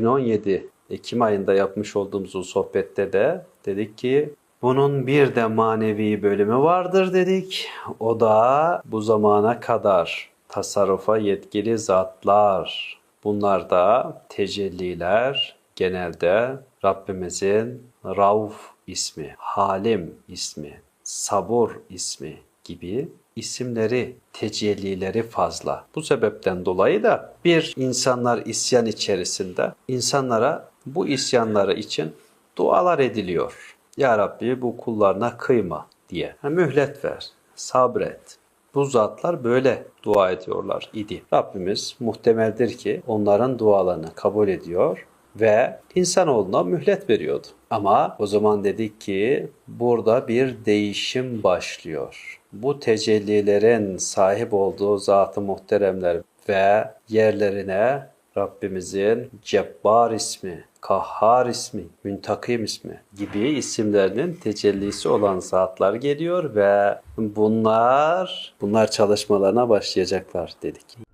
2017 Ekim ayında yapmış olduğumuz o sohbette de dedik ki bunun bir de manevi bölümü vardır dedik. O da bu zamana kadar tasarrufa yetkili zatlar. Bunlar da tecelliler genelde Rabbimizin Rauf ismi, Halim ismi, Sabur ismi gibi isimleri, tecellileri fazla. Bu sebepten dolayı da bir insanlar isyan içerisinde insanlara bu isyanları için dualar ediliyor. Ya Rabbi bu kullarına kıyma diye. Ha, mühlet ver, sabret. Bu zatlar böyle dua ediyorlar idi. Rabbimiz muhtemeldir ki onların dualarını kabul ediyor ve insanoğluna mühlet veriyordu. Ama o zaman dedik ki burada bir değişim başlıyor. Bu tecellilerin sahip olduğu zat-ı muhteremler ve yerlerine Rabbimizin Cebbar ismi, Kahhar ismi, Müntakim ismi gibi isimlerinin tecellisi olan zatlar geliyor ve bunlar bunlar çalışmalarına başlayacaklar dedik.